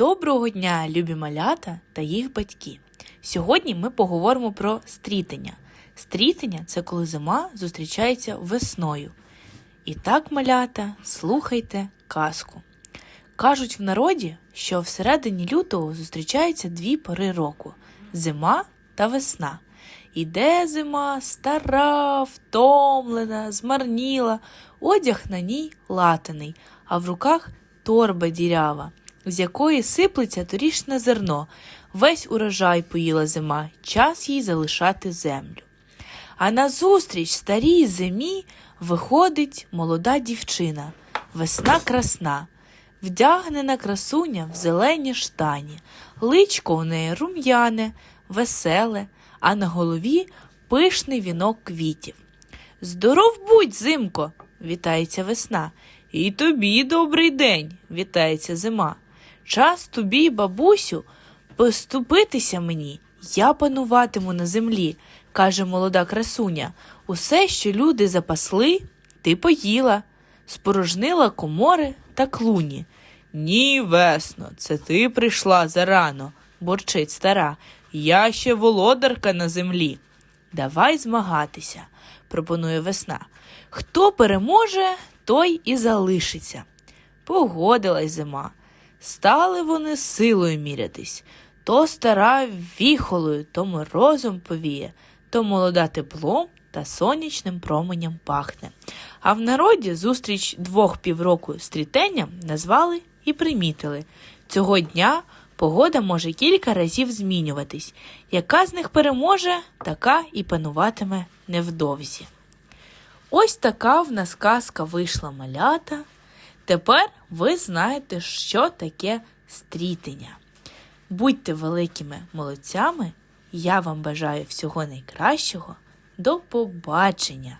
Доброго дня, любі малята та їх батьки. Сьогодні ми поговоримо про стрітення. Стрітення це коли зима зустрічається весною. І так, малята, слухайте казку. Кажуть в народі, що всередині лютого зустрічаються дві пори року зима та весна. Іде зима стара, втомлена, змарніла, одяг на ній латаний, а в руках торба дірява, з якої сиплеться торішне зерно. Весь урожай поїла зима, час їй залишати землю. А назустріч старій зимі виходить молода дівчина, весна красна, вдягнена красуня в зелені штані, личко у неї рум'яне, веселе, а на голові пишний вінок квітів. Здоров будь, зимко, вітається весна. І тобі добрий день, вітається зима. Час тобі, бабусю, поступитися мені, я пануватиму на землі, каже молода красуня. Усе, що люди запасли, ти поїла, спорожнила комори та клуні. Ні, весно, це ти прийшла зарано, борчить стара. Я ще володарка на землі. Давай змагатися, пропонує весна. Хто переможе, той і залишиться. Погодилась зима. Стали вони силою мірятись. То стара віхолою, то морозом повіє, то молода теплом та сонячним променям пахне. А в народі зустріч двох півроку стрітенням назвали і примітили. Цього дня погода може кілька разів змінюватись. Яка з них переможе, така і пануватиме невдовзі. Ось така в нас казка вийшла малята. Тепер ви знаєте, що таке стрітення. Будьте великими молодцями. Я вам бажаю всього найкращого. До побачення!